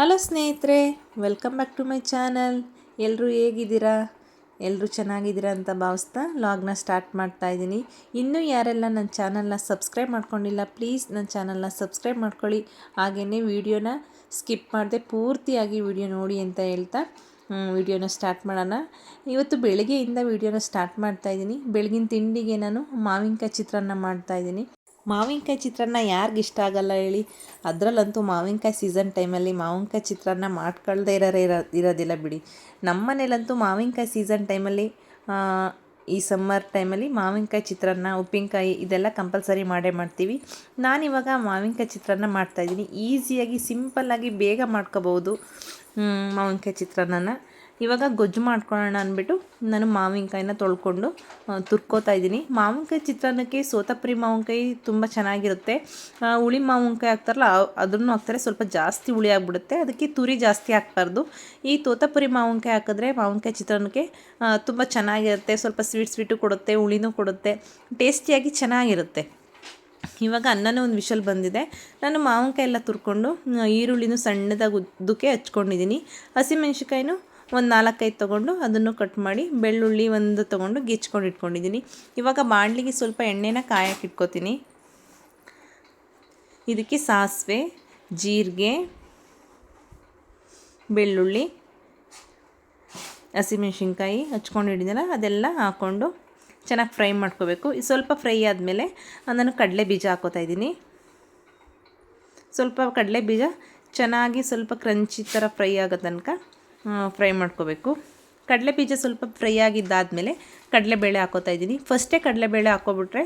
Hello ಸ್ನೇಹಿತರೆ welcome back to my channel ಎಲ್ಲರೂ ಹೇಗಿದ್ದೀರಾ? ಎಲ್ಲರೂ ಚೆನ್ನಾಗಿದ್ದೀರಾ ಅಂತ ಭಾವಿಸ್ತಾ ಲಾಗ್ನ ಸ್ಟಾರ್ಟ್ ಮಾಡ್ತಾ ಇದ್ದೀನಿ. ಇನ್ನೂ ಯಾರೆಲ್ಲ ನನ್ನ ಚಾನಲ್ನ ಸಬ್ಸ್ಕ್ರೈಬ್ ಮಾಡ್ಕೊಂಡಿಲ್ಲ ಪ್ಲೀಸ್ ನನ್ನ ಚಾನಲ್ನ ಸಬ್ಸ್ಕ್ರೈಬ್ ಮಾಡ್ಕೊಳ್ಳಿ. ಹಾಗೆಯೇ ವಿಡಿಯೋನ ಸ್ಕಿಪ್ ಮಾಡದೆ ಪೂರ್ತಿಯಾಗಿ ವಿಡಿಯೋ ನೋಡಿ ಅಂತ ಹೇಳ್ತಾ ವಿಡಿಯೋನ ಸ್ಟಾರ್ಟ್ ಮಾಡೋಣ. ಇವತ್ತು ಬೆಳಗ್ಗೆಯಿಂದ ವಿಡಿಯೋನ ಸ್ಟಾರ್ಟ್ ಮಾಡ್ತಾ ಇದ್ದೀನಿ. ಬೆಳಗಿನ ತಿಂಡಿಗೆ ನಾನು ಮಾವಿನಕಾಯಿ ಚಿತ್ರಾನ್ನ ಮಾಡ್ತಾಯಿದ್ದೀನಿ ಮಾವಿನಕಾಯಿ ಚಿತ್ರಾನ್ನ ಯಾರಿಗೆ ಇಷ್ಟ ಆಗಲ್ಲ ಹೇಳಿ. ಅದರಲ್ಲಂತೂ ಮಾವಿನಕಾಯಿ ಸೀಸನ್ ಟೈಮಲ್ಲಿ ಮಾವಿನಕಾಯಿ ಚಿತ್ರಾನ್ನ ಮಾಡ್ಕೊಳ್ದೇ ಇರೋರೇ ಇರೋ, ಇರೋದಿಲ್ಲ ಬಿಡಿ. ನಮ್ಮ ಮನೇಲಂತೂ ಮಾವಿನಕಾಯಿ ಸೀಸನ್ ಟೈಮಲ್ಲಿ ಈ ಸಮ್ಮರ್ ಟೈಮಲ್ಲಿ ಮಾವಿನಕಾಯಿ ಚಿತ್ರಾನ್ನ, ಉಪ್ಪಿನಕಾಯಿ ಇದೆಲ್ಲ ಕಂಪಲ್ಸರಿ ಮಾಡೇ ಮಾಡ್ತೀವಿ. ನಾನಿವಾಗ ಮಾವಿನಕಾಯಿ ಚಿತ್ರಾನ್ನ ಮಾಡ್ತಾಯಿದ್ದೀನಿ ಈಸಿಯಾಗಿ ಸಿಂಪಲ್ಲಾಗಿ ಬೇಗ ಮಾಡ್ಕೋಬೋದು ಮಾವಿನಕಾಯಿ ಚಿತ್ರಾನ್ನ ಇವಾಗ ಗೊಜ್ಜು ಮಾಡ್ಕೊಳ್ಳೋಣ ಅಂದ್ಬಿಟ್ಟು ನಾನು ಮಾವಿನಕಾಯಿನ ತೊಳ್ಕೊಂಡು ತುರ್ಕೋತಾ ಇದ್ದೀನಿ. ಮಾವಿನಕಾಯಿ ಚಿತ್ರಾನ್ನಕ್ಕೆ ಸೋತಪುರಿ ಮಾವಿನಕಾಯಿ ತುಂಬ ಚೆನ್ನಾಗಿರುತ್ತೆ. ಹುಳಿ ಮಾವಿನಕಾಯಿ ಹಾಕ್ತಾರಲ್ಲ ಅದನ್ನು ಹಾಕ್ತಾರೆ, ಸ್ವಲ್ಪ ಜಾಸ್ತಿ ಹುಳಿ ಆಗಿಬಿಡುತ್ತೆ. ಅದಕ್ಕೆ ತುರಿ ಜಾಸ್ತಿ ಹಾಕ್ಬಾರ್ದು. ಈ ತೋತಪುರಿ ಮಾವಿನಕಾಯಿ ಹಾಕಿದ್ರೆ ಮಾವಿನಕಾಯಿ ಚಿತ್ರಾನ್ನಕ್ಕೆ ತುಂಬ ಚೆನ್ನಾಗಿರುತ್ತೆ. ಸ್ವಲ್ಪ ಸ್ವೀಟ್ ಸ್ವೀಟು ಕೊಡುತ್ತೆ, ಹುಳಿನೂ ಕೊಡುತ್ತೆ. ಟೇಸ್ಟಿಯಾಗಿ ಚೆನ್ನಾಗಿರುತ್ತೆ. ಇವಾಗ ಅನ್ನನೂ ಒಂದು ವಿಷಲ್ ಬಂದಿದೆ. ನಾನು ಮಾವಿನಕಾಯಿ ಎಲ್ಲ ತುರ್ಕೊಂಡು ಈರುಳ್ಳಿನೂ ಸಣ್ಣದಾಗಿ ಉದ್ದಕ್ಕೆ ಹಚ್ಕೊಂಡಿದ್ದೀನಿ. ಹಸಿಮೆಣ್ಸಿಕಾಯಿನೂ ಒಂದು ನಾಲ್ಕೈದು ತೊಗೊಂಡು ಅದನ್ನು ಕಟ್ ಮಾಡಿ ಬೆಳ್ಳುಳ್ಳಿ ಒಂದು ತೊಗೊಂಡು ಗಿಚ್ಕೊಂಡು ಇಟ್ಕೊಂಡಿದ್ದೀನಿ. ಇವಾಗ ಬಾಣಲಿಗೆ ಸ್ವಲ್ಪ ಎಣ್ಣೆನ ಕಾಯಕ್ಕೆ ಇಟ್ಕೋತೀನಿ. ಇದಕ್ಕೆ ಸಾಸಿವೆ, ಜೀರಿಗೆ, ಬೆಳ್ಳುಳ್ಳಿ, ಹಸಿಮೆಣ್ಸಿನ್ಕಾಯಿ ಹಚ್ಕೊಂಡಿದ್ದೀನಲ್ಲ ಅದೆಲ್ಲ ಹಾಕ್ಕೊಂಡು ಚೆನ್ನಾಗಿ ಫ್ರೈ ಮಾಡ್ಕೋಬೇಕು. ಸ್ವಲ್ಪ ಫ್ರೈ ಆದಮೇಲೆ ನಾನು ಕಡಲೆ ಬೀಜ ಹಾಕೋತಾ ಇದ್ದೀನಿ. ಸ್ವಲ್ಪ ಕಡಲೆ ಬೀಜ ಚೆನ್ನಾಗಿ ಸ್ವಲ್ಪ ಕ್ರಂಚಿ ಥರ ಫ್ರೈ ಆಗೋ ತನಕ ಫ್ರೈ ಮಾಡ್ಕೋಬೇಕು. ಕಡಲೆ ಬೀಜ ಸ್ವಲ್ಪ ಫ್ರೈ ಆಗಿದ್ದಾದಮೇಲೆ ಕಡಲೆಬೇಳೆ ಹಾಕೋತಾ ಇದ್ದೀನಿ. ಫಸ್ಟೇ ಕಡಲೆಬೇಳೆ ಹಾಕೋಬಿಟ್ರೆ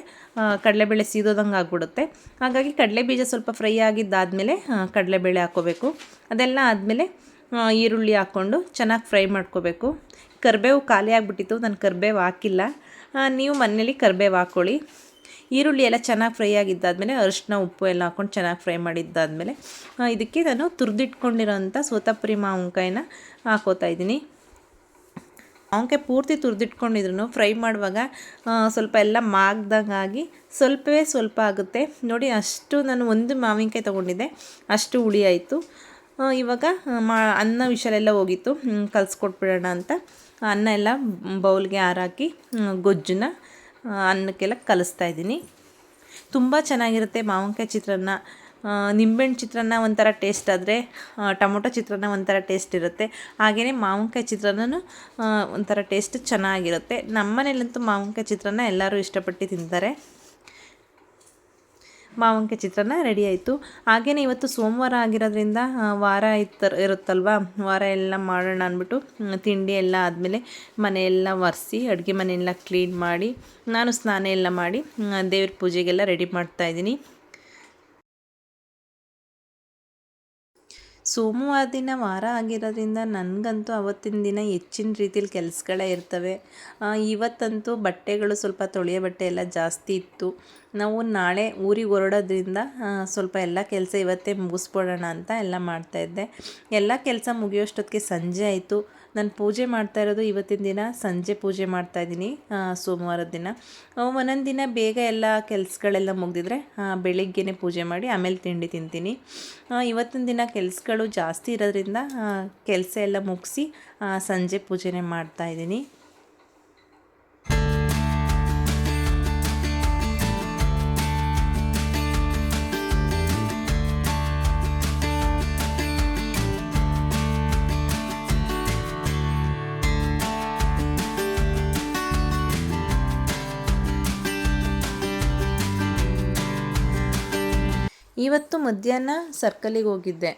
ಕಡಲೆಬೇಳೆ ಸೀದೋದಂಗೆ ಆಗಿಬಿಡುತ್ತೆ. ಹಾಗಾಗಿ ಕಡಲೆ ಬೀಜ ಸ್ವಲ್ಪ ಫ್ರೈ ಆಗಿದ್ದಾದಮೇಲೆ ಕಡಲೆಬೇಳೆ ಹಾಕೋಬೇಕು ಅದೆಲ್ಲ ಆದಮೇಲೆ ಈರುಳ್ಳಿ ಹಾಕ್ಕೊಂಡು ಚೆನ್ನಾಗಿ ಫ್ರೈ ಮಾಡ್ಕೋಬೇಕು. ಕರಿಬೇವು ಖಾಲಿ ಆಗಿಬಿಟ್ಟಿತ್ತು, ನಾನು ಕರಿಬೇವು ಹಾಕಿಲ್ಲ. ನೀವು ಮನೇಲಿ ಕರಿಬೇವು ಹಾಕ್ಕೊಳ್ಳಿ. ಈರುಳ್ಳಿ ಎಲ್ಲ ಚೆನ್ನಾಗಿ ಫ್ರೈ ಆಗಿದ್ದಾದಮೇಲೆ ಅರಿಶಿನ, ಉಪ್ಪು ಎಲ್ಲ ಹಾಕ್ಕೊಂಡು ಚೆನ್ನಾಗಿ ಫ್ರೈ ಮಾಡಿದ್ದಾದಮೇಲೆ ಇದಕ್ಕೆ ನಾನು ತುರಿದಿಟ್ಕೊಂಡಿರೋಂಥ ಸೋತಾಪುರಿ ಮಾವಿನಕಾಯಿನ ಹಾಕೋತಾ ಇದ್ದೀನಿ. ಅವಂಕೆ ಪೂರ್ತಿ ತುರಿದಿಟ್ಕೊಂಡಿದ್ರು ಫ್ರೈ ಮಾಡುವಾಗ ಸ್ವಲ್ಪ ಎಲ್ಲ ಮಾಗ್ದಂಗಾಗಿ ಸ್ವಲ್ಪವೇ ಸ್ವಲ್ಪ ಆಗುತ್ತೆ. ನೋಡಿ, ಅಷ್ಟು ನಾನು ಒಂದು ಮಾವಿನಕಾಯಿ ತೊಗೊಂಡಿದ್ದೆ, ಅಷ್ಟು ಹುಳಿ ಆಯಿತು. ಇವಾಗ ಮಾ, ಅನ್ನ ವಿಷಲೆಲ್ಲ ಹೋಗಿತ್ತು. ಕಲಸ್ಕೊಟ್ಬಿಡೋಣ ಅಂತ. ಅನ್ನ ಎಲ್ಲ ಬೌಲ್ಗೆ ಹಾರಾಕಿ ಗೊಜ್ಜನ್ನ ಅನ್ನಕ್ಕೆಲ್ಲ ಕಲಿಸ್ತಾ ಇದ್ದೀನಿ. ತುಂಬ ಚೆನ್ನಾಗಿರುತ್ತೆ ಮಾವಿನಕಾಯಿ ಚಿತ್ರಾನ್ನ. ನಿಂಬೆಹಣ್ಣು ಚಿತ್ರಾನ್ನ ಒಂಥರ ಟೇಸ್ಟ್ ಆದರೆ ಟೊಮೊಟೊ ಚಿತ್ರಾನ್ನ ಒಂಥರ ಟೇಸ್ಟ್ ಇರುತ್ತೆ. ಹಾಗೆಯೇ ಮಾವಿನಕಾಯಿ ಚಿತ್ರಾನ್ನನೂ ಒಂಥರ ಟೇಸ್ಟ್ ಚೆನ್ನಾಗಿರುತ್ತೆ. ನಮ್ಮ ಮನೇಲಂತೂ ಮಾವಿನಕಾಯಿ ಚಿತ್ರಾನ್ನ ಎಲ್ಲರೂ ಇಷ್ಟಪಟ್ಟು ತಿಂತಾರೆ. ಮಾವಿನಕಾಯಿ ಚಿತ್ರಾನ್ನ ರೆಡಿ ಆಯಿತು. ಹಾಗೆಯೇ ಇವತ್ತು ಸೋಮವಾರ ಆಗಿರೋದ್ರಿಂದ ವಾರ ಇತ್ತ, ಇರುತ್ತಲ್ವ? ವಾರ ಎಲ್ಲ ಮಾಡೋಣ ಅಂದ್ಬಿಟ್ಟು ತಿಂಡಿ ಎಲ್ಲ ಆದಮೇಲೆ ಮನೆಯೆಲ್ಲ ಒರೆಸಿ, ಅಡುಗೆ ಮನೆಯೆಲ್ಲ ಕ್ಲೀನ್ ಮಾಡಿ, ನಾನು ಸ್ನಾನ ಎಲ್ಲ ಮಾಡಿ ದೇವ್ರ ಪೂಜೆಗೆಲ್ಲ ರೆಡಿ ಮಾಡ್ತಾಯಿದ್ದೀನಿ ಸೋಮವಾರ ದಿನ ವಾರ ಆಗಿರೋದ್ರಿಂದ ನನಗಂತೂ ಅವತ್ತಿನ ದಿನ ಹೆಚ್ಚಿನ ರೀತಿಲಿ ಕೆಲಸಗಳೇ ಇರ್ತವೆ. ಇವತ್ತಂತೂ ಬಟ್ಟೆಗಳು ಸ್ವಲ್ಪ ತೊಳೆಯೋ ಬಟ್ಟೆ ಎಲ್ಲ ಜಾಸ್ತಿ ಇತ್ತು. ನಾವು ನಾಳೆ ಊರಿಗೆ ಹೊರಡೋದ್ರಿಂದ ಸ್ವಲ್ಪ ಎಲ್ಲ ಕೆಲಸ ಇವತ್ತೇ ಮುಗಿಸ್ಬಿಡೋಣ ಅಂತ ಎಲ್ಲ ಮಾಡ್ತಾಯಿದ್ದೆ ಎಲ್ಲ ಕೆಲಸ ಮುಗಿಯೋಷ್ಟೊತ್ತಿಗೆ ಸಂಜೆ ಆಯಿತು. ನಾನು ಪೂಜೆ ಮಾಡ್ತಾ ಇರೋದು ಇವತ್ತಿನ ದಿನ, ಸಂಜೆ ಪೂಜೆ ಮಾಡ್ತಾ ಇದ್ದೀನಿ ಸೋಮವಾರದ ದಿನ. ಒಂದೊಂದು ದಿನ ಬೇಗ ಎಲ್ಲ ಕೆಲಸಗಳೆಲ್ಲ ಮುಗಿದಿದ್ರೆ ಬೆಳಿಗ್ಗೆನೇ ಪೂಜೆ ಮಾಡಿ ಆಮೇಲೆ ತಿಂಡಿ ತಿಂತೀನಿ. ಇವತ್ತಿನ ದಿನ ಕೆಲಸಗಳು ಜಾಸ್ತಿ ಇರೋದ್ರಿಂದ ಕೆಲಸ ಎಲ್ಲ ಮುಗಿಸಿ ಸಂಜೆ ಪೂಜೆನೇ ಮಾಡ್ತಾಯಿದ್ದೀನಿ ಇವತ್ತು ಮಧ್ಯಾಹ್ನ ಸರ್ಕಲಿಗೆ ಹೋಗಿದ್ದೆ.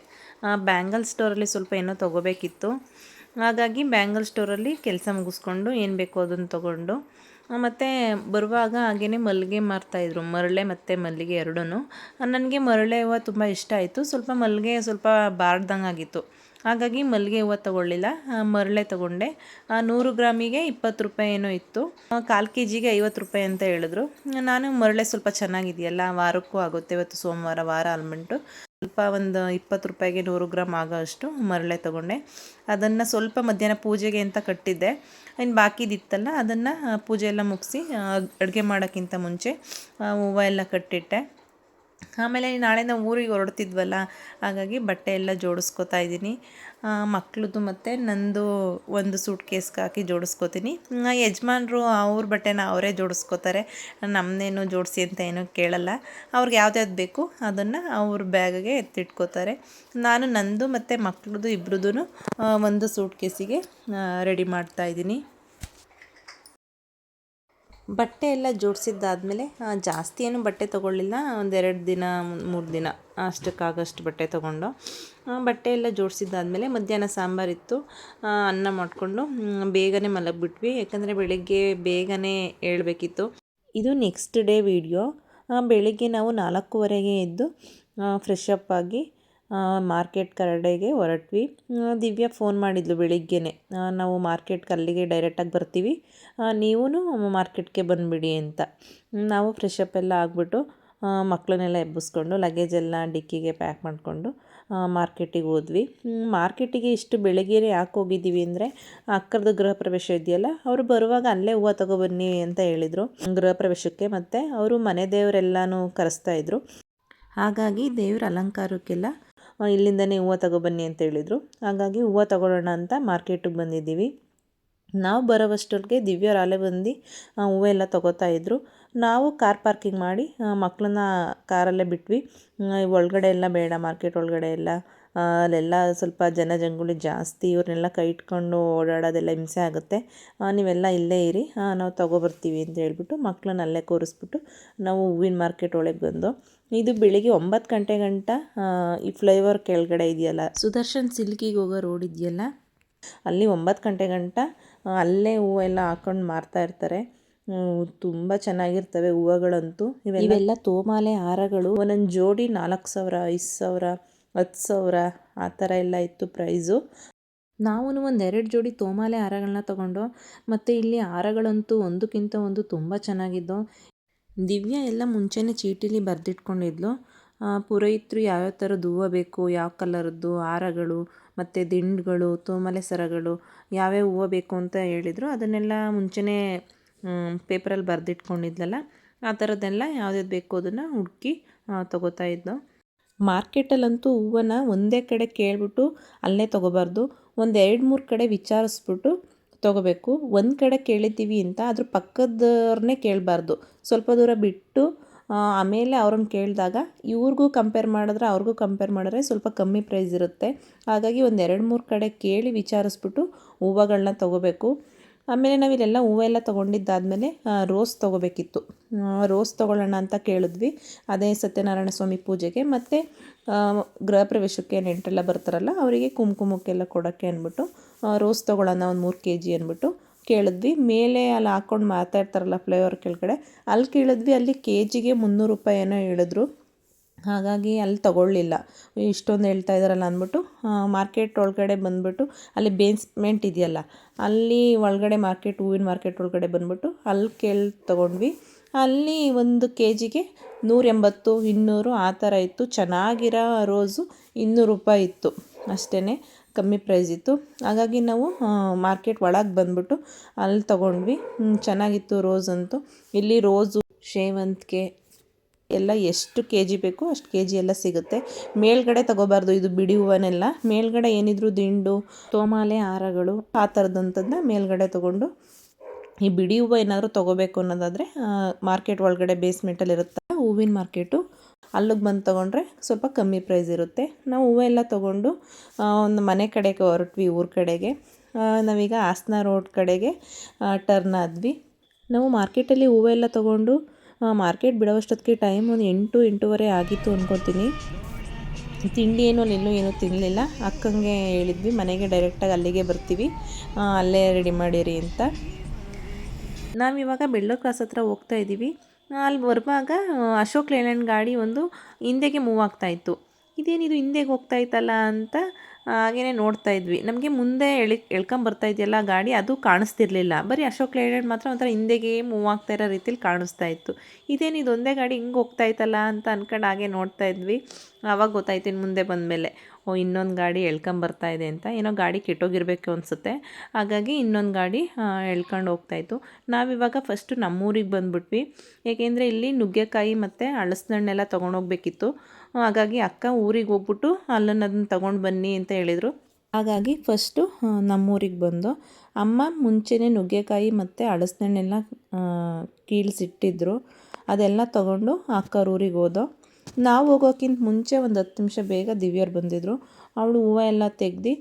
ಬ್ಯಾಂಗಲ್ ಸ್ಟೋರಲ್ಲಿ ಸ್ವಲ್ಪ ಏನೋ ತೊಗೋಬೇಕಿತ್ತು. ಹಾಗಾಗಿ ಬ್ಯಾಂಗಲ್ ಸ್ಟೋರಲ್ಲಿ ಕೆಲಸ ಮುಗಿಸ್ಕೊಂಡು ಏನು ಬೇಕೋ ಅದನ್ನು ತೊಗೊಂಡು ಮತ್ತು ಬರುವಾಗ ಹಾಗೆಯೇ ಮಲ್ಲಿಗೆ ಮಾರ್ತಾಯಿದ್ರು ಮರಳೆ ಮತ್ತು ಮಲ್ಲಿಗೆ ಎರಡೂ ನನಗೆ ಮರಳೆ ಹೂವು ತುಂಬ ಇಷ್ಟ ಆಯಿತು. ಸ್ವಲ್ಪ ಮಲ್ಲಿಗೆ ಸ್ವಲ್ಪ ಬಾರ್ದಂಗೆ ಆಗಿತ್ತು ಹಾಗಾಗಿ ಮಲ್ಲಿಗೆ ಹೂವು ತಗೊಳ್ಳಿಲ್ಲ. ಮರಳೆ ತಗೊಂಡೆ. ನೂರು ಗ್ರಾಮಿಗೆ ಇಪ್ಪತ್ತು ರೂಪಾಯಿ ಏನೋ ಇತ್ತು. ಕಾಲು ಕೆ ಜಿಗೆ ಐವತ್ತು ರೂಪಾಯಿ ಅಂತ ಹೇಳಿದ್ರು. ನಾನು ಮರಳೆ ಸ್ವಲ್ಪ ಚೆನ್ನಾಗಿದೆಯಲ್ಲ, ವಾರಕ್ಕೂ ಆಗುತ್ತೆ ಇವತ್ತು ಸೋಮವಾರ, ವಾರ ಅಲ್ಬಿಟ್ಟು ಸ್ವಲ್ಪ ಒಂದು ಇಪ್ಪತ್ತು ರೂಪಾಯಿಗೆ ನೂರು ಗ್ರಾಮ್ ಆಗೋ ಅಷ್ಟು ಮರಳೆ ತೊಗೊಂಡೆ. ಅದನ್ನು ಸ್ವಲ್ಪ ಮಧ್ಯಾಹ್ನ ಪೂಜೆಗೆ ಅಂತ ಕಟ್ಟಿದ್ದೆ. ಇನ್ನು ಬಾಕಿದಿತ್ತಲ್ಲ, ಅದನ್ನು ಪೂಜೆ ಎಲ್ಲ ಮುಗಿಸಿ ಅಡುಗೆ ಮಾಡೋಕ್ಕಿಂತ ಮುಂಚೆ ಹೂವು ಎಲ್ಲ ಕಟ್ಟಿಟ್ಟೆ. ಆಮೇಲೆ ನಾಳೆ ನಾವು ಊರಿಗೆ ಹೊರಡ್ತಿದ್ವಲ್ಲ, ಹಾಗಾಗಿ ಬಟ್ಟೆ ಎಲ್ಲ ಜೋಡಿಸ್ಕೊತಾ ಇದ್ದೀನಿ. ಮಕ್ಳದ್ದು ಮತ್ತು ನಂದು ಒಂದು ಸೂಟ್ ಕೇಸ್ಗೆ ಹಾಕಿ ಜೋಡಿಸ್ಕೊತೀನಿ. ಯಜಮಾನ್ರು ಅವ್ರ ಬಟ್ಟೆನ ಅವರೇ ಜೋಡಿಸ್ಕೋತಾರೆ. ನಮ್ಮನ್ನೇನು ಜೋಡಿಸಿ ಅಂತ ಏನೂ ಕೇಳಲ್ಲ. ಅವ್ರಿಗೆ ಯಾವ್ದ್ಯಾವ್ದು ಬೇಕು ಅದನ್ನು ಅವ್ರ ಬ್ಯಾಗ್ಗೆ ಎತ್ತಿಟ್ಕೋತಾರೆ. ನಾನು ನಂದು ಮತ್ತು ಮಕ್ಳದ್ದು ಇಬ್ರದ್ದು ಒಂದು ಸೂಟ್ ಕೇಸಿಗೆ ರೆಡಿ ಮಾಡ್ತಾಯಿದ್ದೀನಿ ಬಟ್ಟೆ ಎಲ್ಲ ಜೋಡಿಸಿದ್ದಾದಮೇಲೆ ಜಾಸ್ತಿ ಏನು ಬಟ್ಟೆ ತೊಗೊಳ್ಳಿಲ್ಲ. ಒಂದೆರಡು ದಿನ ಮೂರು ದಿನ ಅಷ್ಟಕ್ಕಾಗಷ್ಟು ಬಟ್ಟೆ ತೊಗೊಂಡು ಬಟ್ಟೆ ಎಲ್ಲ ಜೋಡಿಸಿದ್ದಾದಮೇಲೆ ಮಧ್ಯಾಹ್ನ ಸಾಂಬಾರಿತ್ತು ಅನ್ನ ಮಾಡಿಕೊಂಡು ಬೇಗನೆ ಮಲಗಿಬಿಟ್ವಿ. ಯಾಕಂದರೆ ಬೆಳಿಗ್ಗೆ ಬೇಗನೆ ಏಳಬೇಕಿತ್ತು. ಇದು ನೆಕ್ಸ್ಟ್ ಡೇ ವೀಡಿಯೋ. ಬೆಳಿಗ್ಗೆ ನಾವು ನಾಲ್ಕೂವರೆಗೆ ಎದ್ದು ಫ್ರೆಶ್ ಅಪ್ ಆಗಿ ಮಾರ್ಕೆಟ್ ಕರಡೆಗೆ ಹೊರಟ್ವಿ. ದಿವ್ಯಾ ಫೋನ್ ಮಾಡಿದ್ಲು ಬೆಳಿಗ್ಗೆನೆ. ನಾವು ಮಾರ್ಕೆಟ್ಗೆ ಅಲ್ಲಿಗೆ ಡೈರೆಕ್ಟಾಗಿ ಬರ್ತೀವಿ. ನೀವೂ ಮಾರ್ಕೆಟ್ಗೆ ಬಂದುಬಿಡಿ ಅಂತ. ನಾವು ಫ್ರೆಶ್ ಎಲ್ಲ ಆಗಿಬಿಟ್ಟು ಮಕ್ಕಳನ್ನೆಲ್ಲ ಎಬ್ಬಿಸ್ಕೊಂಡು ಲಗೇಜ್ ಎಲ್ಲ ಡಿಕ್ಕಿಗೆ ಪ್ಯಾಕ್ ಮಾಡಿಕೊಂಡು ಮಾರ್ಕೆಟಿಗೆ ಹೋದ್ವಿ. ಮಾರ್ಕೆಟಿಗೆ ಇಷ್ಟು ಬೆಳಗ್ಗೆನೇ ಯಾಕೆ ಹೋಗಿದ್ದೀವಿ ಅಂದರೆ ಅಕ್ಕರದ್ದು ಗೃಹ ಪ್ರವೇಶ ಇದೆಯಲ್ಲ, ಅವರು ಬರುವಾಗ ಅಲ್ಲೇ ಹೂವು ತಗೊಬನ್ನಿ ಅಂತ ಹೇಳಿದರು. ಗೃಹ ಪ್ರವೇಶಕ್ಕೆ ಮತ್ತು ಅವರು ಮನೆ ದೇವರೆಲ್ಲನೂ ಕರೆಸ್ತಾ ಹಾಗಾಗಿ ದೇವ್ರ ಅಲಂಕಾರಕ್ಕೆಲ್ಲ ಇಲ್ಲಿಂದನೇ ಹೂವು ತಗೊಬನ್ನಿ ಅಂತ ಹೇಳಿದರು. ಹಾಗಾಗಿ ಹೂವು ತಗೊಳ್ಳೋಣ ಅಂತ ಮಾರ್ಕೆಟಿಗೆ ಬಂದಿದ್ದೀವಿ. ನಾವು ಬರೋವಷ್ಟೊತ್ತಿಗೆ ದಿವ್ಯರು ಅಲೆ ಬಂದು ಹೂವೆಲ್ಲ ತಗೋತಾ ಇದ್ದರು ನಾವು ಕಾರ್ ಪಾರ್ಕಿಂಗ್ ಮಾಡಿ ಮಕ್ಕಳನ್ನ ಕಾರಲ್ಲೇ ಬಿಟ್ವಿ. ಒಳಗಡೆ ಎಲ್ಲ ಬೇಡ, ಮಾರ್ಕೆಟ್ ಒಳಗಡೆ ಎಲ್ಲ. ಅಲ್ಲೆಲ್ಲ ಸ್ವಲ್ಪ ಜನ ಜಂಗುಳಿ ಜಾಸ್ತಿ ಇವ್ರನ್ನೆಲ್ಲ ಕೈ ಇಟ್ಕೊಂಡು ಓಡಾಡೋದೆಲ್ಲ ಹಿಂಸೆ ಆಗುತ್ತೆ. ನೀವೆಲ್ಲ ಇಲ್ಲೇ ಇರಿ. ನಾವು ತೊಗೊಬರ್ತೀವಿ ಅಂತ ಹೇಳ್ಬಿಟ್ಟು ಮಕ್ಕಳನ್ನ ಅಲ್ಲೇ ಕೂರಿಸ್ಬಿಟ್ಟು ನಾವು ಹೂವಿನ ಮಾರ್ಕೆಟ್ ಒಳಗೆ ಬಂದು ಇದು ಬೆಳಿಗ್ಗೆ ಒಂಬತ್ತು ಗಂಟೆ ಗಂಟ ಈ ಫ್ಲೈಓವರ್ ಕೆಳಗಡೆ ಇದೆಯಲ್ಲ ಸುದರ್ಶನ್ ಸಿಲ್ಕಿಗೆ ಹೋಗೋ ರೋಡ್ ಇದೆಯಲ್ಲ ಅಲ್ಲಿ ಒಂಬತ್ತು ಗಂಟೆ ಗಂಟ ಅಲ್ಲೇ ಹೂವೆಲ್ಲ ಹಾಕೊಂಡು ಮಾರ್ತಾ ಇರ್ತಾರೆ. ತುಂಬ ಚೆನ್ನಾಗಿರ್ತವೆ ಹೂವುಗಳಂತೂ. ಇವೆಲ್ಲ ತೋಮಾಲೆ ಹಾರಗಳು. ಒಂದೊಂದು ಜೋಡಿ ನಾಲ್ಕು ಸಾವಿರ ಐದು ಸಾವಿರ ಹತ್ತು ಸಾವಿರ, ಆ ಥರ ಎಲ್ಲ ಇತ್ತು ಪ್ರೈಸು. ನಾವು ಒಂದು ಎರಡು ಜೋಡಿ ತೋಮಾಲೆ ಹಾರಗಳನ್ನ ತಗೊಂಡು, ಮತ್ತು ಇಲ್ಲಿ ಹಾರಗಳಂತೂ ಒಂದಕ್ಕಿಂತ ಒಂದು ತುಂಬ ಚೆನ್ನಾಗಿದ್ದು ದಿವ್ಯ ಎಲ್ಲ ಮುಂಚೆನೇ ಚೀಟಿಲಿ ಬರೆದಿಟ್ಕೊಂಡಿದ್ಲು. ಪುರೋಹಿತರು ಯಾವ್ಯಾವ ಥರದ್ದು ಹೂವು ಬೇಕು, ಯಾವ ಕಲರದ್ದು ಹಾರಗಳು, ಮತ್ತು ದಿಂಡುಗಳು, ತೋಮಲೆ ಸರಗಳು, ಯಾವ್ಯಾವ ಹೂವು ಬೇಕು ಅಂತ ಹೇಳಿದರು. ಅದನ್ನೆಲ್ಲ ಮುಂಚೆನೇ ಪೇಪರಲ್ಲಿ ಬರೆದಿಟ್ಕೊಂಡಿದ್ಲಲ್ಲ, ಆ ಥರದ್ದೆಲ್ಲ ಯಾವ್ದು ಬೇಕು ಅದನ್ನು ಹುಡುಕಿ ತೊಗೋತಾ ಇದ್ಲು ಮಾರ್ಕೆಟಲ್ಲಂತೂ ಹೂವನ್ನ ಒಂದೇ ಕಡೆ ಕೇಳಿಬಿಟ್ಟು ಅಲ್ಲೇ ತೊಗೋಬಾರ್ದು. ಒಂದು ಎರಡು ಮೂರು ಕಡೆ ವಿಚಾರಿಸ್ಬಿಟ್ಟು ತೊಗೋಬೇಕು. ಒಂದು ಕಡೆ ಕೇಳಿದ್ದೀವಿ ಅಂತ ಅದ್ರ ಪಕ್ಕದವ್ರನ್ನೇ ಕೇಳಬಾರ್ದು. ಸ್ವಲ್ಪ ದೂರ ಬಿಟ್ಟು ಆಮೇಲೆ ಅವ್ರನ್ನ ಕೇಳಿದಾಗ ಇವ್ರಿಗೂ ಕಂಪೇರ್ ಮಾಡಿದ್ರೆ ಅವ್ರಿಗೂ ಕಂಪೇರ್ ಮಾಡಿದ್ರೆ ಸ್ವಲ್ಪ ಕಮ್ಮಿ ಪ್ರೈಸ್ ಇರುತ್ತೆ. ಹಾಗಾಗಿ ಒಂದು ಎರಡು ಮೂರು ಕಡೆ ಕೇಳಿ ವಿಚಾರಿಸ್ಬಿಟ್ಟು ಹೂವುಗಳನ್ನ ತೊಗೋಬೇಕು. ಆಮೇಲೆ ನಾವಿಲ್ಲೆಲ್ಲ ಹೂವೆಲ್ಲ ತೊಗೊಂಡಿದ್ದಾದಮೇಲೆ ರೋಸ್ ತೊಗೋಬೇಕಿತ್ತು. ರೋಸ್ ತೊಗೊಳ್ಳೋಣ ಅಂತ ಕೇಳಿದ್ವಿ. ಅದೇ ಸತ್ಯನಾರಾಯಣ ಸ್ವಾಮಿ ಪೂಜೆಗೆ. ಮತ್ತು ಗೃಹ ಪ್ರವೇಶಕ್ಕೆ ನೆಂಟರೆಲ್ಲ ಬರ್ತಾರಲ್ಲ, ಅವರಿಗೆ ಕುಂಕುಮಕ್ಕೆಲ್ಲ ಕೊಡೋಕ್ಕೆ ಅಂದ್ಬಿಟ್ಟು ರೋಸ್ ತೊಗೊಳ್ಳೋಣ ಒಂದು ಮೂರು ಕೆ ಜಿ ಅಂದ್ಬಿಟ್ಟು ಕೇಳಿದ್ವಿ. ಮೇಲೆ ಅಲ್ಲಿ ಹಾಕ್ಕೊಂಡು ಮಾತಾಡ್ತಾರಲ್ಲ ಫ್ಲೇವರ್ ಕೆಳಗಡೆ, ಅಲ್ಲಿ ಕೇಳಿದ್ವಿ, ಅಲ್ಲಿ ಕೆ ಜಿಗೆ ಮುನ್ನೂರು ರೂಪಾಯಿ ಏನೋ ಹೇಳಿದ್ರು. ಹಾಗಾಗಿ ಅಲ್ಲಿ ತೊಗೊಳ್ಳಿಲ್ಲ. ಇಷ್ಟೊಂದು ಹೇಳ್ತಾ ಇದ್ದಾರಲ್ಲ ಅಂದ್ಬಿಟ್ಟು ಮಾರ್ಕೆಟ್ ಒಳಗಡೆ ಬಂದುಬಿಟ್ಟು, ಅಲ್ಲಿ ಬೇಸ್ಮೆಂಟ್ ಇದೆಯಲ್ಲ, ಅಲ್ಲಿ ಒಳಗಡೆ ಮಾರ್ಕೆಟ್, ಹೂವಿನ ಮಾರ್ಕೆಟ್ ಒಳಗಡೆ ಬಂದುಬಿಟ್ಟು, ಅಲ್ಲಿ ಕೇಳಿ ತೊಗೊಂಡ್ವಿ. ಅಲ್ಲಿ ಒಂದು ಕೆ ಜಿಗೆ ನೂರೆಂಬತ್ತು, ಇನ್ನೂರು ಆ ಥರ ಇತ್ತು. ಚೆನ್ನಾಗಿರೋ ರೋಸು ಇನ್ನೂರು ರೂಪಾಯಿ ಇತ್ತು. ಅಷ್ಟೇ ಕಮ್ಮಿ ಪ್ರೈಸ್ ಇತ್ತು. ಹಾಗಾಗಿ ನಾವು ಮಾರ್ಕೆಟ್ ಒಳಗೆ ಬಂದುಬಿಟ್ಟು ಅಲ್ಲಿ ತೊಗೊಂಡ್ವಿ. ಚೆನ್ನಾಗಿತ್ತು ರೋಸ್ ಅಂತೂ. ಇಲ್ಲಿ ರೋಸು ಸೇವಂತಿಗೆ ಎಲ್ಲ ಎಷ್ಟು ಕೆ ಜಿ ಬೇಕು ಅಷ್ಟು ಕೆ ಜಿ ಎಲ್ಲ ಸಿಗುತ್ತೆ. ಮೇಲ್ಗಡೆ ತಗೋಬಾರ್ದು ಇದು ಬಿಡಿ ಹೂವನ್ನೆಲ್ಲ ಮೇಲ್ಗಡೆ ಏನಿದ್ರು ದಿಂಡು, ತೋಮಾಲೆ, ಹಾರಗಳು, ಆ ಥರದಂಥದ್ದನ್ನ ಮೇಲ್ಗಡೆ ತಗೊಂಡು ಈ ಬಿಡಿ ಹೂವು ಏನಾದರೂ ತೊಗೋಬೇಕು ಅನ್ನೋದಾದರೆ ಮಾರ್ಕೆಟ್ ಒಳಗಡೆ ಬೇಸ್ಮೆಂಟಲ್ಲಿ ಇರುತ್ತೆ ಹೂವಿನ ಮಾರ್ಕೆಟು ಅಲ್ಲಿಗೆ ಬಂದು ತೊಗೊಂಡ್ರೆ ಸ್ವಲ್ಪ ಕಮ್ಮಿ ಪ್ರೈಸ್ ಇರುತ್ತೆ. ನಾವು ಹೂವೆಲ್ಲ ತೊಗೊಂಡು ಒಂದು ಮನೆ ಕಡೆಗೆ ಹೊರಟ್ವಿ ಊರ ಕಡೆಗೆ. ನಾವೀಗ ಹಾಸನ ರೋಡ್ ಕಡೆಗೆ ಟರ್ನ್ ಆದ್ವಿ. ನಾವು ಮಾರ್ಕೆಟಲ್ಲಿ ಹೂವೆಲ್ಲ ತೊಗೊಂಡು ಮಾರ್ಕೆಟ್ ಬಿಡೋವಷ್ಟೊತ್ತಿಗೆ ಟೈಮ್ ಒಂದು ಎಂಟು, ಎಂಟೂವರೆ ಆಗಿತ್ತು ಅಂದ್ಕೊತೀನಿ ತಿಂಡಿ ಏನು ಇನ್ನೂ ಏನೂ ತಿನ್ನಲಿಲ್ಲ ಅಕ್ಕಂಗೆ ಹೇಳಿದ್ವಿ, ಮನೆಗೆ ಡೈರೆಕ್ಟಾಗಿ ಅಲ್ಲಿಗೆ ಬರ್ತೀವಿ. ಅಲ್ಲೇ ರೆಡಿ ಮಾಡಿರಿ ಅಂತ. ನಾವಿವಾಗ ಬೆಳ್ಳೂರು ಕ್ರಾಸ್ ಹತ್ರ ಹೋಗ್ತಾ ಇದ್ದೀವಿ ಅಲ್ಲಿ ಬರುವಾಗ ಅಶೋಕ್ ಲೇಲ್ಯಾಂಡ್ ಗಾಡಿ ಒಂದು ಹಿಂದೆಗೆ ಮೂವ್ ಆಗ್ತಾಯಿತ್ತು ಇದೇನಿದು ಹಿಂದೆಗೆ ಹೋಗ್ತಾ ಇತ್ತಲ್ಲ ಅಂತ ಹಾಗೇ ನೋಡ್ತಾ ಇದ್ವಿ. ನಮಗೆ ಮುಂದೆ ಎಳಿ ಎಳ್ಕೊಂಬರ್ತಾ ಇದೆಯಲ್ಲ ಗಾಡಿ, ಅದು ಕಾಣಿಸ್ತಿರ್ಲಿಲ್ಲ. ಬರೀ ಅಶೋಕ್ ಲೇಲ್ಯಾಂಡ್ ಮಾತ್ರ ಒಂಥರ ಹಿಂದೆಗೆ ಮೂವ್ ಆಗ್ತಾ ಇರೋ ರೀತಿಲಿ ಕಾಣಿಸ್ತಾ ಇತ್ತು. ಇದೇನು ಒಂದೇ ಗಾಡಿ ಹಿಂಗೆ ಹೋಗ್ತಾ ಇತ್ತಲ್ಲ ಅಂತ ಅನ್ಕೊಂಡು ಹಾಗೆ ನೋಡ್ತಾ ಇದ್ವಿ. ಆವಾಗ ಗೊತ್ತಾಯ್ತು ಇನ್ನು ಮುಂದೆ ಬಂದಮೇಲೆ, ಓ, ಇನ್ನೊಂದು ಗಾಡಿ ಎಳ್ಕೊಂಬರ್ತಾ ಇದೆ ಅಂತ. ಏನೋ ಗಾಡಿ ಕೆಟ್ಟೋಗಿರಬೇಕು ಅನಿಸುತ್ತೆ. ಹಾಗಾಗಿ ಇನ್ನೊಂದು ಗಾಡಿ ಎಳ್ಕೊಂಡು ಎಳ್ಕೊಂಡು ಹೋಗ್ತಾಯಿತ್ತು ನಾವಿವಾಗ ಫಸ್ಟು ನಮ್ಮೂರಿಗೆ ಬಂದುಬಿಟ್ವಿ. ಏಕೆಂದರೆ ಇಲ್ಲಿ ನುಗ್ಗೆಕಾಯಿ ಮತ್ತು ಹಳಸ್ದಣ್ಣೆಲ್ಲ ತೊಗೊಂಡೋಗ್ಬೇಕಿತ್ತು ಹಾಗಾಗಿ ಅಕ್ಕ ಊರಿಗೆ ಹೋಗ್ಬಿಟ್ಟು ಅಲ್ಲನ್ನು ಅದನ್ನು ತೊಗೊಂಡು ಬನ್ನಿ ಅಂತ ಹೇಳಿದರು. ಹಾಗಾಗಿ ಫಸ್ಟು ನಮ್ಮೂರಿಗೆ ಬಂದು ಅಮ್ಮ ಮುಂಚೆನೇ ನುಗ್ಗೆಕಾಯಿ ಮತ್ತು ಹಳಸಣ್ಣೆಲ್ಲ ಕೀಳ್ಸಿಟ್ಟಿದ್ರು. ಅದೆಲ್ಲ ತೊಗೊಂಡು ಅಕ್ಕವ್ರ ಊರಿಗೆ ಹೋದೋ. ನಾವು ಹೋಗೋಕ್ಕಿಂತ ಮುಂಚೆ ಒಂದು ಹತ್ತು ನಿಮಿಷ ಬೇಗ ದಿವ್ಯರು ಬಂದಿದ್ದರು ಅವಳು ಹೂವು ಎಲ್ಲ ತೆಗ್ದು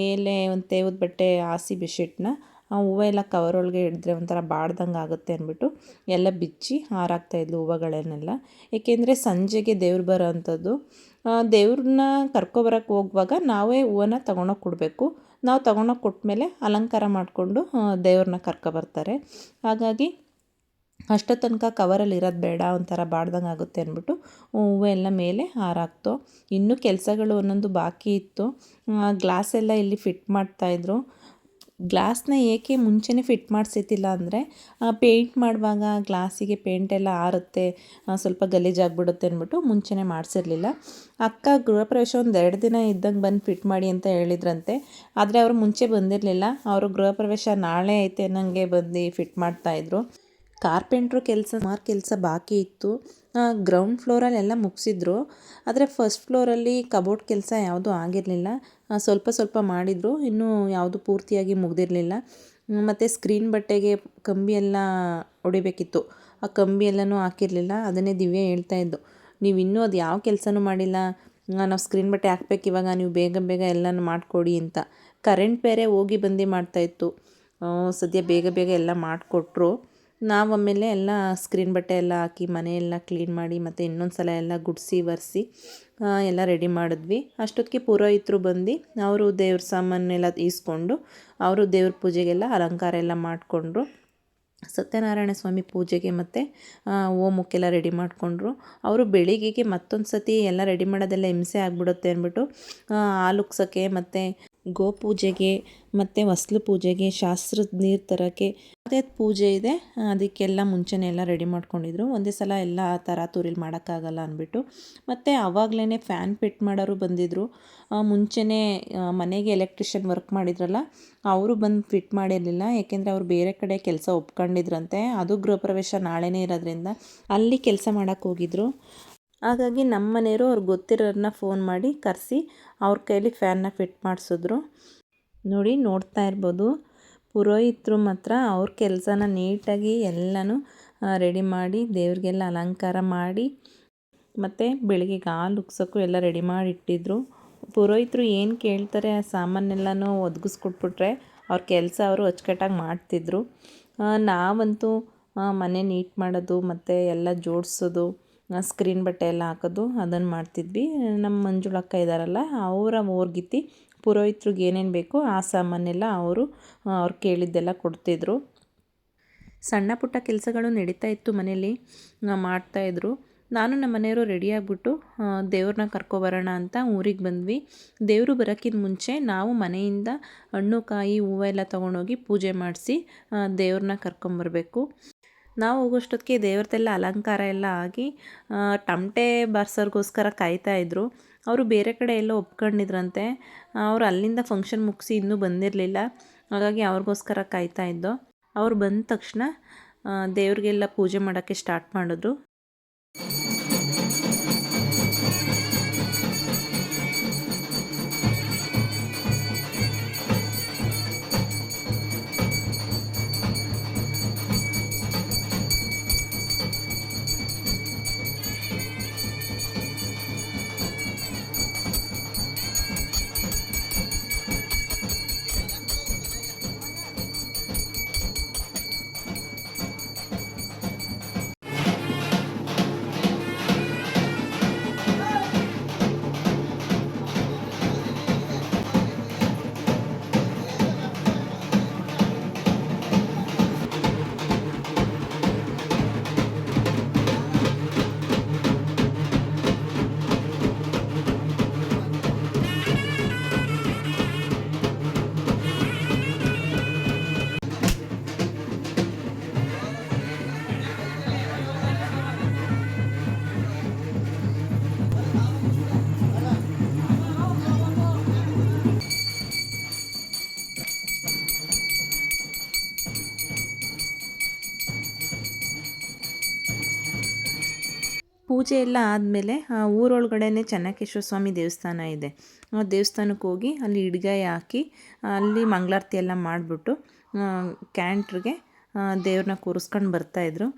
ಮೇಲೆ ಒಂದು ತೇವದ ಬಟ್ಟೆ ಹಾಸಿ ಬೆಡ್ಶೀಟ್ನ ಆ ಹೂವು ಎಲ್ಲ ಕವರ್ ಒಳಗೆ ಹಿಡಿದ್ರೆ ಒಂಥರ ಬಾಡ್ದಂಗೆ ಆಗುತ್ತೆ ಅಂದ್ಬಿಟ್ಟು ಎಲ್ಲ ಬಿಚ್ಚಿ ಹಾರಾಕ್ತಾಯಿದ್ಲು ಹೂವುಗಳನ್ನೆಲ್ಲ. ಏಕೆಂದರೆ ಸಂಜೆಗೆ ದೇವ್ರು ಬರೋ ಅಂಥದ್ದು ದೇವ್ರನ್ನ ಕರ್ಕೊಬರಕ್ಕೆ ಹೋಗುವಾಗ ನಾವೇ ಹೂವನ್ನ ತೊಗೊಂಡೋಗಿ ಕೊಡಬೇಕು. ನಾವು ತೊಗೊಂಡೋಗಿ ಕೊಟ್ಟಮೇಲೆ ಅಲಂಕಾರ ಮಾಡಿಕೊಂಡು ದೇವ್ರನ್ನ ಕರ್ಕೊಬರ್ತಾರೆ ಹಾಗಾಗಿ ಅಷ್ಟೋ ತನಕ ಕವರಲ್ಲಿ ಇರೋದು ಬೇಡ, ಒಂಥರ ಬಾಡ್ದಂಗೆ ಆಗುತ್ತೆ ಅಂದ್ಬಿಟ್ಟು ಹೂವು ಎಲ್ಲ ಮೇಲೆ ಹಾರಾಕ್ತು. ಇನ್ನೂ ಕೆಲಸಗಳು ಒಂದೊಂದು ಬಾಕಿ ಇತ್ತು. ಗ್ಲಾಸ್ ಎಲ್ಲ ಇಲ್ಲಿ ಫಿಟ್ ಮಾಡ್ತಾಯಿದ್ರು ಗ್ಲಾಸ್ನ ಏಕೆ ಮುಂಚೆನೇ ಫಿಟ್ ಮಾಡಿಸಿತ್ತಿಲ್ಲ ಅಂದರೆ ಪೇಂಟ್ ಮಾಡುವಾಗ ಗ್ಲಾಸಿಗೆ ಪೇಂಟ್ ಎಲ್ಲ ಆರುತ್ತೆ ಸ್ವಲ್ಪ ಗಲೀಜಾಗ್ಬಿಡುತ್ತೆ ಅಂದ್ಬಿಟ್ಟು ಮುಂಚೆನೇ ಮಾಡಿಸಿರ್ಲಿಲ್ಲ. ಅಕ್ಕ ಗೃಹ ಪ್ರವೇಶ ಒಂದು ಎರಡು ದಿನ ಇದ್ದಂಗೆ ಬಂದು ಫಿಟ್ ಮಾಡಿ ಅಂತ ಹೇಳಿದ್ರಂತೆ. ಆದರೆ ಅವರು ಮುಂಚೆ ಬಂದಿರಲಿಲ್ಲ. ಅವರು ಗೃಹ ಪ್ರವೇಶ ನಾಳೆ ಐತೆ ನನಗೆ ಬಂದು ಫಿಟ್ ಮಾಡ್ತಾಯಿದ್ರು ಕಾರ್ಪೆಂಟ್ರು ಕೆಲಸ ಸುಮಾರು ಕೆಲಸ ಬಾಕಿ ಇತ್ತು. ಗ್ರೌಂಡ್ ಫ್ಲೋರಲ್ಲೆಲ್ಲ ಮುಗಿಸಿದ್ರು. ಆದರೆ ಫಸ್ಟ್ ಫ್ಲೋರಲ್ಲಿ ಕಬೋರ್ಡ್ ಕೆಲಸ ಯಾವುದೂ ಆಗಿರಲಿಲ್ಲ. ಸ್ವಲ್ಪ ಸ್ವಲ್ಪ ಮಾಡಿದರು. ಇನ್ನೂ ಯಾವುದು ಪೂರ್ತಿಯಾಗಿ ಮುಗ್ದಿರಲಿಲ್ಲ. ಮತ್ತು ಸ್ಕ್ರೀನ್ ಬಟ್ಟೆಗೆ ಕಂಬಿ ಎಲ್ಲ ಹೊಡಿಬೇಕಿತ್ತು ಆ ಕಂಬಿ ಎಲ್ಲನೂ ಹಾಕಿರಲಿಲ್ಲ. ಅದನ್ನೇ ದಿವ್ಯ ಹೇಳ್ತಾ ಇದ್ದು, ನೀವು ಇನ್ನೂ ಅದು ಯಾವ ಕೆಲಸನೂ ಮಾಡಿಲ್ಲ. ನಾವು ಸ್ಕ್ರೀನ್ ಬಟ್ಟೆ ಹಾಕ್ಬೇಕು ಇವಾಗ. ನೀವು ಬೇಗ ಬೇಗ ಎಲ್ಲನೂ ಮಾಡಿಕೊಡಿ ಅಂತ. ಕರೆಂಟ್ ಬೇರೆ ಹೋಗಿ ಬಂದು ಮಾಡ್ತಾಯಿತ್ತು ಸದ್ಯ ಬೇಗ ಬೇಗ ಎಲ್ಲ ಮಾಡಿಕೊಟ್ರು. ನಾವು ಆಮೇಲೆ ಎಲ್ಲ ಸ್ಕ್ರೀನ್ ಬಟ್ಟೆ ಎಲ್ಲ ಹಾಕಿ ಮನೆಯೆಲ್ಲ ಕ್ಲೀನ್ ಮಾಡಿ ಮತ್ತು ಇನ್ನೊಂದು ಸಲ ಎಲ್ಲ ಗುಡಿಸಿ, ಒರೆಸಿ ಎಲ್ಲ ರೆಡಿ ಮಾಡಿದ್ವಿ. ಅಷ್ಟೊತ್ತಿಗೆ ಪುರೋಹಿತರು ಬಂದು ಅವರು ದೇವ್ರ ಸಾಮಾನೆಲ್ಲ ಈಸ್ಕೊಂಡು ಅವರು ದೇವ್ರ ಪೂಜೆಗೆಲ್ಲ ಅಲಂಕಾರ ಎಲ್ಲ ಮಾಡಿಕೊಂಡ್ರು. ಸತ್ಯನಾರಾಯಣ ಸ್ವಾಮಿ ಪೂಜೆಗೆ ಮತ್ತು ಓಮಕ್ಕೆಲ್ಲ ರೆಡಿ ಮಾಡಿಕೊಂಡ್ರು. ಅವರು ಬೆಳಿಗ್ಗೆಗೆ ಮತ್ತೊಂದು ಸತಿ ಎಲ್ಲ ರೆಡಿ ಮಾಡೋದೆಲ್ಲ ಹಿಂಸೆ ಆಗಿಬಿಡುತ್ತೆ ಅಂದ್ಬಿಟ್ಟು ಹಾಲು ಉಗ್ಸೋಕ್ಕೆ ಮತ್ತು ಗೋಪೂಜೆಗೆ ಮತ್ತು ಹೊಸ್ಲು ಪೂಜೆಗೆ ಶಾಸ್ತ್ರದ ನೀರು ತರೋಕ್ಕೆ ಅದೇ ಪೂಜೆ ಇದೆ. ಅದಕ್ಕೆಲ್ಲ ಮುಂಚೆನೇ ಎಲ್ಲ ರೆಡಿ ಮಾಡ್ಕೊಂಡಿದ್ರು. ಒಂದೇ ಸಲ ಎಲ್ಲ ಥರ ತೂರಿಲಿ ಮಾಡೋಕ್ಕಾಗಲ್ಲ ಅಂದ್ಬಿಟ್ಟು. ಮತ್ತು ಆವಾಗಲೇ ಫ್ಯಾನ್ ಫಿಟ್ ಮಾಡೋರು ಬಂದಿದ್ದರು ಮುಂಚೆನೇ ಮನೆಗೆ ಎಲೆಕ್ಟ್ರಿಷಿಯನ್ ವರ್ಕ್ ಮಾಡಿದ್ರಲ್ಲ, ಅವರು ಬಂದು ಫಿಟ್ ಮಾಡಿರಲಿಲ್ಲ. ಏಕೆಂದರೆ ಅವರು ಬೇರೆ ಕಡೆ ಕೆಲಸ ಒಪ್ಕೊಂಡಿದ್ರಂತೆ. ಅದು ಗೃಹ ಪ್ರವೇಶ ನಾಳೆನೇ ಇರೋದ್ರಿಂದ ಅಲ್ಲಿ ಕೆಲಸ ಮಾಡೋಕ್ಕೆ ಹೋಗಿದ್ರು. ಹಾಗಾಗಿ ನಮ್ಮ ಮನೆಯವರು ಅವ್ರಿಗೆ ಗೊತ್ತಿರೋರನ್ನ ಫೋನ್ ಮಾಡಿ ಕರೆಸಿ ಅವ್ರ ಕೈಲಿ ಫ್ಯಾನ್ನ ಫಿಟ್ ಮಾಡಿಸಿದ್ರು. ನೋಡಿ ನೋಡ್ತಾ ಇರ್ಬೋದು. ಪುರೋಹಿತರು ಮಾತ್ರ ಅವ್ರ ಕೆಲಸನ ನೀಟಾಗಿ ಎಲ್ಲನೂ ರೆಡಿ ಮಾಡಿ ದೇವ್ರಿಗೆಲ್ಲ ಅಲಂಕಾರ ಮಾಡಿ ಮತ್ತು ಬೆಳಿಗ್ಗೆಗೆ ಹಾಲು ಉಗ್ಸೋಕ್ಕೂ ಎಲ್ಲ ರೆಡಿ ಮಾಡಿ ಇಟ್ಟಿದ್ರು. ಪುರೋಹಿತರು ಏನು ಕೇಳ್ತಾರೆ ಆ ಸಾಮಾನೆಲ್ಲನೂ ಒದಗಿಸ್ಕೊಟ್ಬಿಟ್ರೆ ಅವ್ರ ಕೆಲಸ ಅವರು ಅಚ್ಚುಕಟ್ಟಾಗಿ ಮಾಡ್ತಿದ್ರು. ನಾವಂತೂ ಮನೆ ನೀಟ್ ಮಾಡೋದು ಮತ್ತು ಎಲ್ಲ ಜೋಡಿಸೋದು ಸ್ಕ್ರೀನ್ ಬಟ್ಟೆ ಎಲ್ಲ ಹಾಕೋದು ಅದನ್ನು ಮಾಡ್ತಿದ್ವಿ. ನಮ್ಮ ಮಂಜುಳಕ್ಕ ಇದ್ದಾರಲ್ಲ ಅವರ ಓರ್ಗಿತಿ ಪುರೋಹಿತ್ರಿಗೆ ಏನೇನು ಬೇಕೋ ಆ ಸಾಮಾನೆಲ್ಲ ಅವರು ಅವ್ರು ಕೇಳಿದ್ದೆಲ್ಲ ಕೊಡ್ತಿದ್ರು. ಸಣ್ಣ ಪುಟ್ಟ ಕೆಲಸಗಳು ನಡೀತಾ ಇತ್ತು ಮನೇಲಿ ಮಾಡ್ತಾಯಿದ್ರು ನಾನು ನಮ್ಮ ಮನೆಯವರು ರೆಡಿಯಾಗ್ಬಿಟ್ಟು ದೇವ್ರನ್ನ ಕರ್ಕೊಬರೋಣ ಅಂತ ಊರಿಗೆ ಬಂದ್ವಿ. ದೇವರು ಬರೋಕ್ಕಿಂತ ಮುಂಚೆ ನಾವು ಮನೆಯಿಂದ ಹಣ್ಣು, ಕಾಯಿ ಹೂವು ಎಲ್ಲ ತೊಗೊಂಡೋಗಿ ಪೂಜೆ ಮಾಡಿಸಿ ದೇವ್ರನ್ನ ಕರ್ಕೊಂಬರ್ಬೇಕು. ನಾವು ಹೋಗೋಷ್ಟೊತ್ತಿಗೆ ದೇವ್ರದ್ದೆಲ್ಲ ಅಲಂಕಾರ ಎಲ್ಲ ಆಗಿ ಟಮಟೆ ಬರ್ಸೋರ್ಗೋಸ್ಕರ ಕಾಯ್ತಾ ಇದ್ದರು ಅವರು ಬೇರೆ ಕಡೆ ಎಲ್ಲ ಒಪ್ಕೊಂಡಿದ್ರಂತೆ. ಅವರು ಅಲ್ಲಿಂದ ಫಂಕ್ಷನ್ ಮುಗಿಸಿ ಇನ್ನೂ ಬಂದಿರಲಿಲ್ಲ. ಹಾಗಾಗಿ ಅವ್ರಿಗೋಸ್ಕರ ಕಾಯ್ತಾ ಇದ್ದೋ. ಅವ್ರು ಬಂದ ತಕ್ಷಣ ದೇವ್ರಿಗೆಲ್ಲ ಪೂಜೆ ಮಾಡೋಕ್ಕೆ ಸ್ಟಾರ್ಟ್ ಮಾಡಿದ್ರು. ಪೂಜೆ ಎಲ್ಲ ಆದಮೇಲೆ ಊರೊಳಗಡೆನೇ ಚೆನ್ನಕೇಶ್ವರ ಸ್ವಾಮಿ ದೇವಸ್ಥಾನ ಇದೆ. ಆ, ದೇವಸ್ಥಾನಕ್ಕೆ ಹೋಗಿ ಅಲ್ಲಿ ಇಡ್ಗಾಯಿ ಹಾಕಿ, ಅಲ್ಲಿ ಮಂಗಳಾರತಿ ಎಲ್ಲ ಮಾಡಿಬಿಟ್ಟು ಕ್ಯಾಂಟ್ರಿಗೆ ದೇವ್ರನ್ನ ಕೂರಿಸ್ಕೊಂಡು ಬರ್ತಾಯಿದ್ರು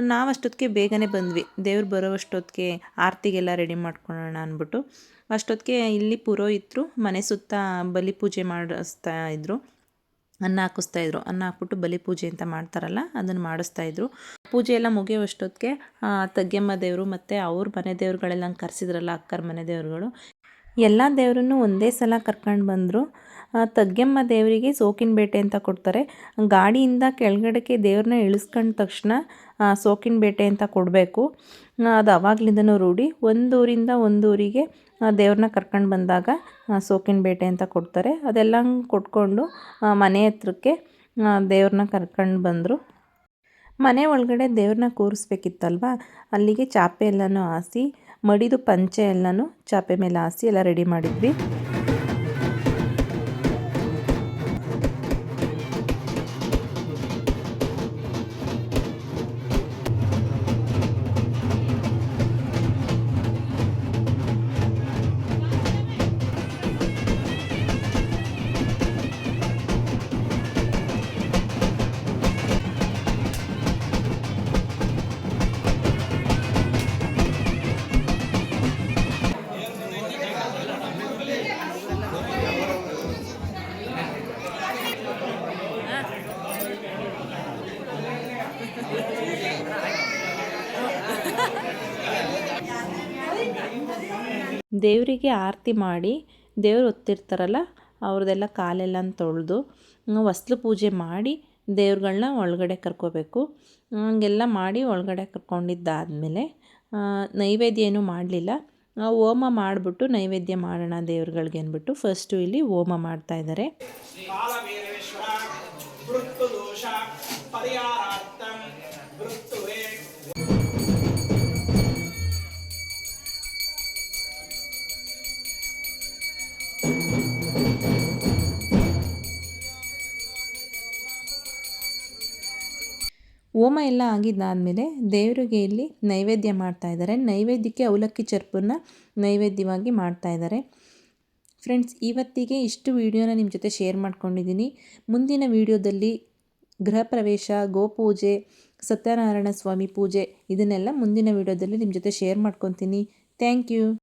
ನಾವು ಅಷ್ಟೊತ್ತಿಗೆ ಬೇಗನೆ ಬಂದ್ವಿ. ದೇವ್ರು ಬರೋವಷ್ಟೊತ್ತಿಗೆ ಆರತಿಗೆಲ್ಲ ರೆಡಿ ಮಾಡ್ಕೊಳ್ಳೋಣ ಅಂದ್ಬಿಟ್ಟು. ಅಷ್ಟೊತ್ತಿಗೆ ಇಲ್ಲಿ ಪುರೋಹಿತರು ಮನೆ ಸುತ್ತ ಬಲಿ ಪೂಜೆ ಮಾಡಿಸ್ತಾ ಇದ್ರು. ಅನ್ನ ಹಾಕಿಸ್ತಾ ಇದ್ರು. ಅನ್ನ ಹಾಕ್ಬಿಟ್ಟು ಬಲಿ ಪೂಜೆ ಅಂತ ಮಾಡ್ತಾರಲ್ಲ, ಅದನ್ನು ಮಾಡಿಸ್ತಾ ಇದ್ರು. ಪೂಜೆ ಎಲ್ಲ ಮುಗಿಯೋಷ್ಟೊತ್ತಿಗೆ ತಗ್ಗೆಮ್ಮ ದೇವರು ಮತ್ತು ಅವ್ರ ಮನೆ ದೇವ್ರುಗಳೆಲ್ಲ ಕರೆಸಿದ್ರಲ್ಲ ಅಕ್ಕರ ಮನೆ ದೇವ್ರುಗಳು. ಎಲ್ಲ ದೇವರನ್ನು ಒಂದೇ ಸಲ ಕರ್ಕೊಂಡು ಬಂದರು. ತಗ್ಗೆಮ್ಮ ದೇವರಿಗೆ ಸೋಕಿನ ಬೇಟೆ ಅಂತ ಕೊಡ್ತಾರೆ. ಗಾಡಿಯಿಂದ ಕೆಳಗಡೆಗೆ ದೇವ್ರನ್ನ ಇಳಿಸ್ಕೊಂಡ ತಕ್ಷಣ ಸೋಕಿನ ಬೇಟೆ ಅಂತ ಕೊಡಬೇಕು. ಅದು ಅವಾಗ್ಲಿಂದನೂ ರೂಢಿ. ಒಂದೂರಿಂದ ಊರಿಂದ ಒಂದು ಊರಿಗೆ ದೇವ್ರನ್ನ ಕರ್ಕೊಂಡು ಬಂದಾಗ ಸೋಕಿನ ಬೇಟೆ ಅಂತ ಕೊಡ್ತಾರೆ. ಅದೆಲ್ಲ ಕೊಟ್ಕೊಂಡು ಮನೆ ಹತ್ರಕ್ಕೆ ದೇವ್ರನ್ನ ಕರ್ಕೊಂಡು ಬಂದರು. ಮನೆ ಒಳಗಡೆ ದೇವ್ರನ್ನ ಕೂರಿಸ್ಬೇಕಿತ್ತಲ್ವ? ಅಲ್ಲಿಗೆ ಚಾಪೆ ಎಲ್ಲನೂ ಹಾಸಿ, ಮಡಿದು ಪಂಚೆ ಎಲ್ಲನೂ ಚಾಪೆ ಮೇಲೆ ಹಾಸಿ ಎಲ್ಲ ರೆಡಿ ಮಾಡಿದ್ವಿ. ದೇವರಿಗೆ ಆರತಿ ಮಾಡಿ ದೇವ್ರು ಒತ್ತಿರ್ತಾರಲ್ಲ ಅವ್ರದ್ದೆಲ್ಲ ಕಾಲೆಲ್ಲ ತೊಳೆದು ಹೊಸ್ಲು ಪೂಜೆ ಮಾಡಿ ದೇವ್ರುಗಳನ್ನ ಒಳಗಡೆ ಕರ್ಕೋಬೇಕು. ಹಂಗೆಲ್ಲ ಮಾಡಿ ಒಳಗಡೆ ಕರ್ಕೊಂಡಿದ್ದಾದಮೇಲೆ ನೈವೇದ್ಯ ಏನೂ ಮಾಡಲಿಲ್ಲ. ಹೋಮ ಮಾಡಿಬಿಟ್ಟು ನೈವೇದ್ಯ ಮಾಡೋಣ ದೇವ್ರುಗಳಿಗೆ ಅಂದ್ಬಿಟ್ಟು ಫಸ್ಟು ಇಲ್ಲಿ ಹೋಮ ಮಾಡ್ತಾ ಹೋಮ ಎಲ್ಲ ಆಗಿದ್ದಾದಮೇಲೆ ದೇವರಿಗೆ ಇಲ್ಲಿ ನೈವೇದ್ಯ ಮಾಡ್ತಾ ಇದ್ದಾರೆ. ನೈವೇದ್ಯಕ್ಕೆ ಅವಲಕ್ಕಿ ಚರ್ಪನ್ನ ನೈವೇದ್ಯವಾಗಿ ಮಾಡ್ತಾ ಇದ್ದಾರೆ. ಫ್ರೆಂಡ್ಸ್, ಇವತ್ತಿಗೆ ಇಷ್ಟು ವಿಡಿಯೋನ ನಿಮ್ಮ ಜೊತೆ ಶೇರ್ ಮಾಡ್ಕೊಂಡಿದ್ದೀನಿ. ಮುಂದಿನ ವಿಡಿಯೋದಲ್ಲಿ ಗೃಹ ಪ್ರವೇಶ, ಗೋಪೂಜೆ, ಸತ್ಯನಾರಾಯಣ ಸ್ವಾಮಿ ಪೂಜೆ ಇದನ್ನೆಲ್ಲ ಮುಂದಿನ ವಿಡಿಯೋದಲ್ಲಿ ನಿಮ್ಮ ಜೊತೆ ಶೇರ್ ಮಾಡ್ಕೊತೀನಿ. Thank you.